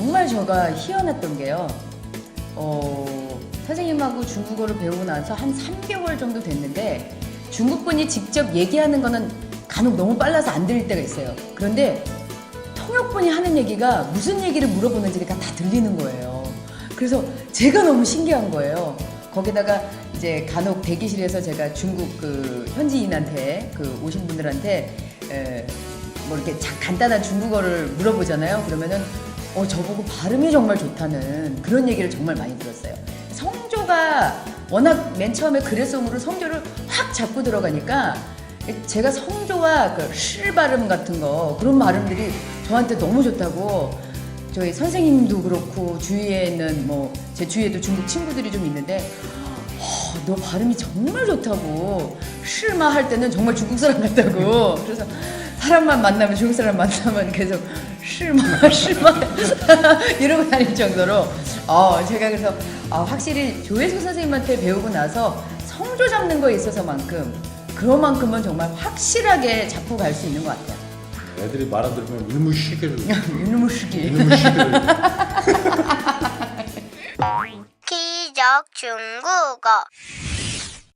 정말 저가 희한했던 게요. 어, 선생님하고 중국어를 배우고 나서 한 3개월 정도 됐는데 중국분이 직접 얘기하는 거는 간혹 너무 빨라서 안 들릴 때가 있어요. 그런데 통역분이 하는 얘기가 무슨 얘기를 물어보는지가 다 들리는 거예요. 그래서 제가 너무 신기한 거예요. 거기다가 이제 간혹 대기실에서 제가 중국 그 현지인한테 그 오신 분들한테 에, 뭐 이렇게 자- 간단한 중국어를 물어보잖아요. 그러면은 어 저보고 발음이 정말 좋다는 그런 얘기를 정말 많이 들었어요. 성조가 워낙 맨 처음에 글의성으로 성조를 확 잡고 들어가니까 제가 성조와 그실 발음 같은 거 그런 발음들이 저한테 너무 좋다고 저희 선생님도 그렇고 주위에 있는 뭐 제 주위에도 중국 친구들이 좀 있는데 어, 너 발음이 정말 좋다고 실마 할 때는 정말 중국 사람 같다고 그래서 사람만 만나면 중국 사람 만나면 계속 실마 실마 이러고 다닐 정도로 어 제가 그래서 어, 확실히 조혜수 선생님한테 배우고 나서 성조 잡는 거에 있어서만큼 그만큼은 정말 확실하게 잡고 갈 수 있는 것 같아요. 애들이 말안 들으면 시기. 이놈의 시계를 기적 중국어